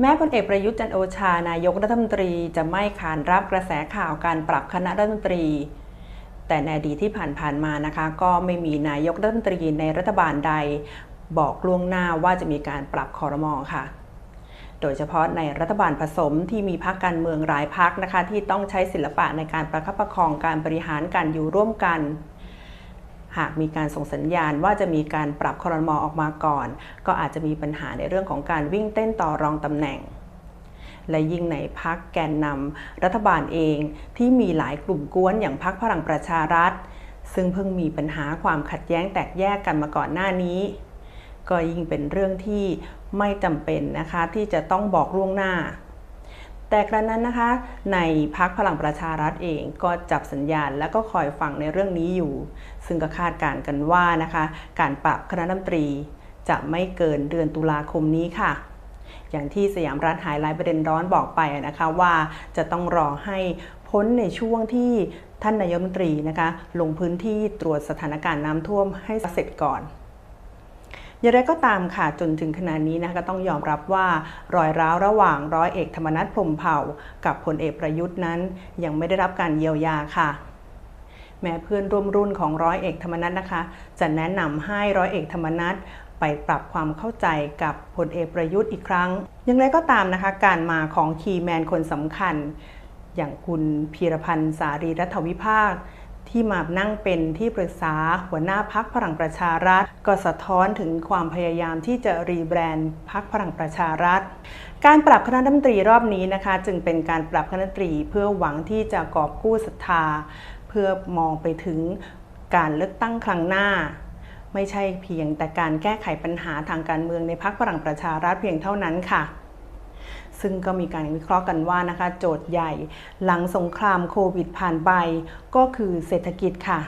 แม้พลเอกประยุทธ์จันโอชานายกรัฐมนตรีจะไม่ขานรับกระแสข่าวการปรับคณะรัฐมนตรี แต่ในอดีตที่ผ่านๆมานะคะ ก็ไม่มีนายกรัฐมนตรีในรัฐบาลใด บอกล่วงหน้าว่าจะมีการปรับคอรมอค่ะ โดยเฉพาะในรัฐบาลผสมที่มีพรรคการเมืองหลายพรรคนะคะ ที่ต้องใช้ศิลปะในการประคับประคองการบริหารการอยู่ร่วมกัน หากมีการส่งสัญญาณว่าจะมีการปรับคอรมอออกมาก่อน ก็อาจจะมีปัญหาในเรื่องของการวิ่งเต้นต่อรองตำแหน่ง และยิ่งในพักแกนนำรัฐบาลเองที่มีหลายกลุ่มกวนอย่างพักพลังประชารัฐ ซึ่งเพิ่งมีปัญหาความขัดแย้งแตกแยกกันมาก่อนหน้านี้ ก็ยิ่งเป็นเรื่องที่ไม่จำเป็นนะคะที่จะต้องบอกล่วงหน้า แต่กระนั้นนะคะ ในพักพลังประชารัฐเองก็จับสัญญาณ และก็คอยฟังในเรื่องนี้อยู่ ซึ่งก็คาดการณ์กันว่านะคะ การปรับคณะรัฐมนตรี จะไม่เกินเดือนตุลาคมนี้ค่ะ อย่างที่สยามรัฐหายไลน์ประเด็นร้อนบอกไปนะคะว่าจะต้องรอให้พ้นในช่วงที่ท่านนายกรัฐมนตรีนะคะ ลงพื้นที่ตรวจสถานการณ์น้ำท่วมให้เสร็จก่อน อย่างไรก็ตามค่ะจนถึงขณะนี้นะคะก็ต้องยอมรับว่ารอยร้าวระหว่างร้อยเอกธรรมนัฐพรมเผ่า กับพลเอกประยุทธ์นั้น ยังไม่ได้รับการเยียวยาค่ะแม้เพื่อนร่วมรุ่นของร้อยเอกธรรมนัฐนะคะ จะแนะนำให้ร้อยเอกธรรมนัฐไปปรับความเข้าใจกับพลเอกประยุทธ์อีกครั้ง อย่างไรก็ตามนะคะ การมาของคีย์แมนคนสำคัญ อย่างคุณพีรพันธ์สารีรัฐวิภาค ที่มานั่งเป็นที่ปรึกษาหัวหน้าพักพลังประชารัฐ ก็สะท้อนถึงความพยายามที่จะรีแบรนด์พักพลังประชารัฐ การปรับคณะรัฐมนตรีรอบนี้นะคะ จึงเป็นการปรับคณะรัฐมนตรีเพื่อหวังที่จะกอบกู้ศรัทธา เพื่อมองไปถึงการเลือกตั้งครั้งหน้า ไม่ใช่เพียงแต่การแก้ไขปัญหาทางการเมืองในพักพลังประชารัฐเพียงเท่านั้นค่ะ ซึ่งก็มีการวิเคราะห์กันว่านะคะ โจทย์ใหญ่หลังสงครามโควิดผ่านไป ก็คือเศรษฐกิจค่ะ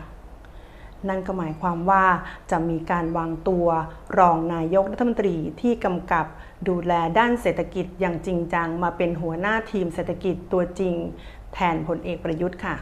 นั่นก็หมายความว่าจะมีการวางตัวรองนายกรัฐมนตรีที่กำกับดูแลด้านเศรษฐกิจอย่างจริงจังมาเป็นหัวหน้าทีมเศรษฐกิจตัวจริง แทนพลเอกประยุทธ์ค่ะ